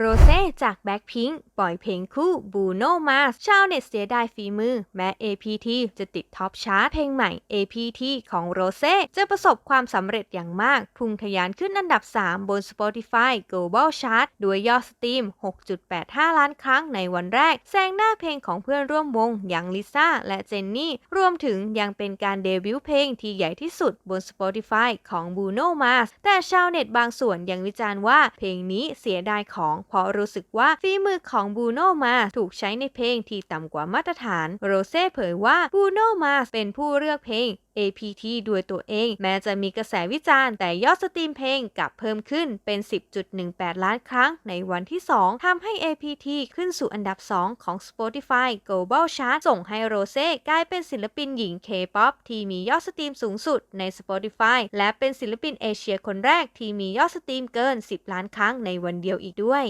โรเซ่จากแบ็คพิงค์ปล่อยเพลงคู่บูโนมาสชาวเน็ตเสียดายฝีมือ แม้ APT จะติดท็อปชาร์ตเพลงใหม่ APT ของโรเซ่จะประสบความสำเร็จอย่างมาก พุ่งทะยานขึ้นอันดับ 3 บน Spotify Global Chart ด้วยยอดสตรีม 6.85 ล้านครั้ง ในวันแรก แซงหน้าเพลงของเพื่อนร่วมวงอย่างลิซ่าและเจนนี่ รวมถึงยังเป็นการเดบิวต์เพลงที่ใหญ่ที่สุดบน Spotify ของ Bruno Mars แต่ชาวเน็ตบางส่วนยังวิจารณ์ว่าเพลงนี้เสียดายของ เพราะรู้สึกว่าฝีมือของ Bruno Mars ถูกใช้ในเพลงที่ต่ำกว่ามาตรฐาน โรเซ่เผยว่า Bruno Mars เป็นผู้เลือกเพลง APT ด้วยตัวเอง แม้จะมีกระแสวิจารณ์ แต่ยอดสตรีมเพลงกลับเพิ่มขึ้นเป็น 10.18 ล้านครั้งในวันที่ 2ทำให้ APT ขึ้นสู่อันดับ 2 ของ Spotify Global Chart ส่งให้โรเซ่กลายเป็นศิลปินหญิง K-POP ที่มียอดสตรีมสูงสุดใน Spotify และเป็นศิลปินเอเชียคนแรกที่มียอดสตรีมเกิน 10 ล้านครั้งในวันเดียวอีกด้วย